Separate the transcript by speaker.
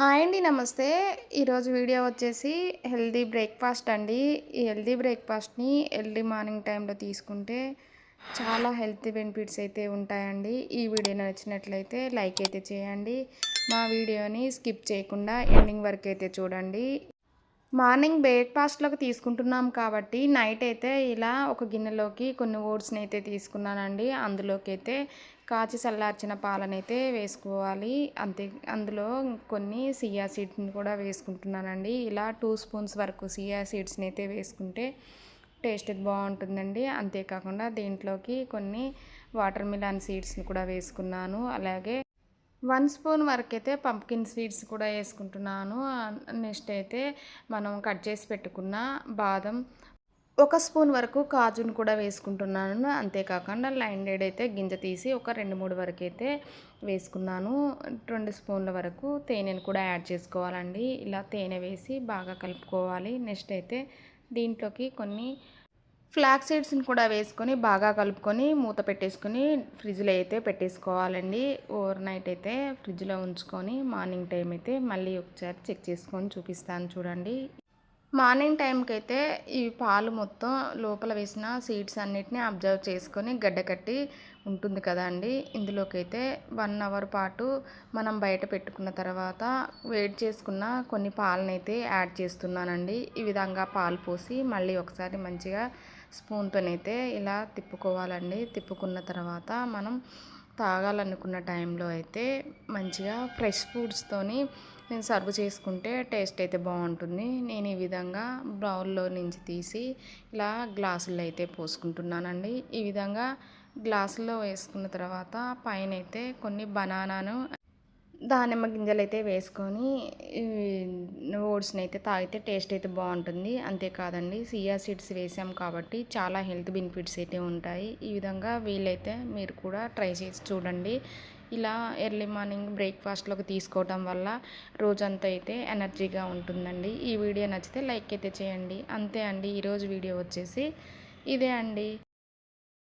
Speaker 1: Hi అండి నమస్తే. ఈరోజు వీడియో వచ్చేసి హెల్దీ బ్రేక్ఫాస్ట్ అండి. ఈ హెల్దీ బ్రేక్ఫాస్ట్ని ఎర్లీ మార్నింగ్ టైంలో తీసుకుంటే చాలా హెల్తీ బెనిఫిట్స్ అయితే ఉంటాయండి. ఈ వీడియో నచ్చినట్లయితే లైక్ అయితే చేయండి. మా వీడియోని స్కిప్ చేయకుండా ఎండింగ్ వరకు అయితే చూడండి. మార్నింగ్ బ్రేక్ఫాస్ట్లోకి తీసుకుంటున్నాం కాబట్టి నైట్ అయితే ఇలా ఒక గిన్నెలోకి కొన్ని ఓట్స్ని అయితే తీసుకున్నానండి. అందులోకి అయితే కాచి చల్లార్చిన పాలనైతే వేసుకోవాలి. అంతే అందులో కొన్ని సియా సీడ్స్ని కూడా వేసుకుంటున్నానండి. ఇలా టూ స్పూన్స్ వరకు సియా సీడ్స్ని అయితే వేసుకుంటే టేస్ట్ బాగుంటుందండి. అంతేకాకుండా దీంట్లోకి కొన్ని వాటర్ మిలాన్ సీడ్స్ని కూడా వేసుకున్నాను. అలాగే వన్ స్పూన్ వరకు అయితే పంప్కిన్ స్వీట్స్ కూడా వేసుకుంటున్నాను. నెక్స్ట్ అయితే మనం కట్ చేసి పెట్టుకున్న బాదం ఒక స్పూన్ వరకు కాజును కూడా వేసుకుంటున్నాను. అంతేకాకుండా లైన్ అయితే గింజ తీసి ఒక రెండు మూడు వరకు అయితే వేసుకున్నాను. రెండు స్పూన్ల వరకు తేనెను కూడా యాడ్ చేసుకోవాలండి. ఇలా తేనె వేసి బాగా కలుపుకోవాలి. నెక్స్ట్ అయితే దీంట్లోకి కొన్ని ఫ్లాక్ సీడ్స్ని కూడా వేసుకొని బాగా కలుపుకొని మూత పెట్టేసుకొని ఫ్రిడ్జ్లో అయితే పెట్టేసుకోవాలండి. ఓవర్ నైట్ అయితే ఫ్రిడ్జ్లో ఉంచుకొని మార్నింగ్ టైం అయితే మళ్ళీ ఒకసారి చెక్ చేసుకొని చూపిస్తాను చూడండి. మార్నింగ్ టైంకి అయితే ఈ పాలు మొత్తం లోపల వేసిన సీడ్స్ అన్నిటిని అబ్జర్వ్ చేసుకొని గడ్డ కట్టి ఉంటుంది కదా అండి. ఇందులోకైతే వన్ అవర్ పాటు మనం బయట పెట్టుకున్న తర్వాత వేడి చేసుకున్న కొన్ని పాలనైతే యాడ్ చేస్తున్నానండి. ఈ విధంగా పాలు పోసి మళ్ళీ ఒకసారి మంచిగా స్పూన్తోనైతే ఇలా తిప్పుకోవాలండి. తిప్పుకున్న తర్వాత మనం తాగాలనుకున్న టైంలో అయితే మంచిగా ఫ్రెష్ ఫుడ్స్తోని నేను సర్వ్ చేసుకుంటే టేస్ట్ అయితే బాగుంటుంది. నేను ఈ విధంగా బౌల్లో నుంచి తీసి ఇలా గ్లాసుల్లో అయితే పోసుకుంటున్నానండి. ఈ విధంగా గ్లాసులో వేసుకున్న తర్వాత పైన అయితే కొన్ని బనానాను దానిమ్మ గింజలు అయితే వేసుకొని ఓట్స్ని అయితే తాగితే టేస్ట్ అయితే బాగుంటుంది. అంతేకాదండి సియా సీడ్స్ వేసాం కాబట్టి చాలా హెల్త్ బెనిఫిట్స్ అయితే ఉంటాయి. ఈ విధంగా వీలైతే మీరు కూడా ట్రై చేసి చూడండి. ఇలా ఎర్లీ మార్నింగ్ బ్రేక్ఫాస్ట్లోకి తీసుకోవటం వల్ల రోజంతా అయితే ఎనర్జీగా ఉంటుందండి. ఈ వీడియో నచ్చితే లైక్ అయితే చేయండి. అంతే అండి ఈరోజు వీడియో వచ్చేసి ఇదే అండి.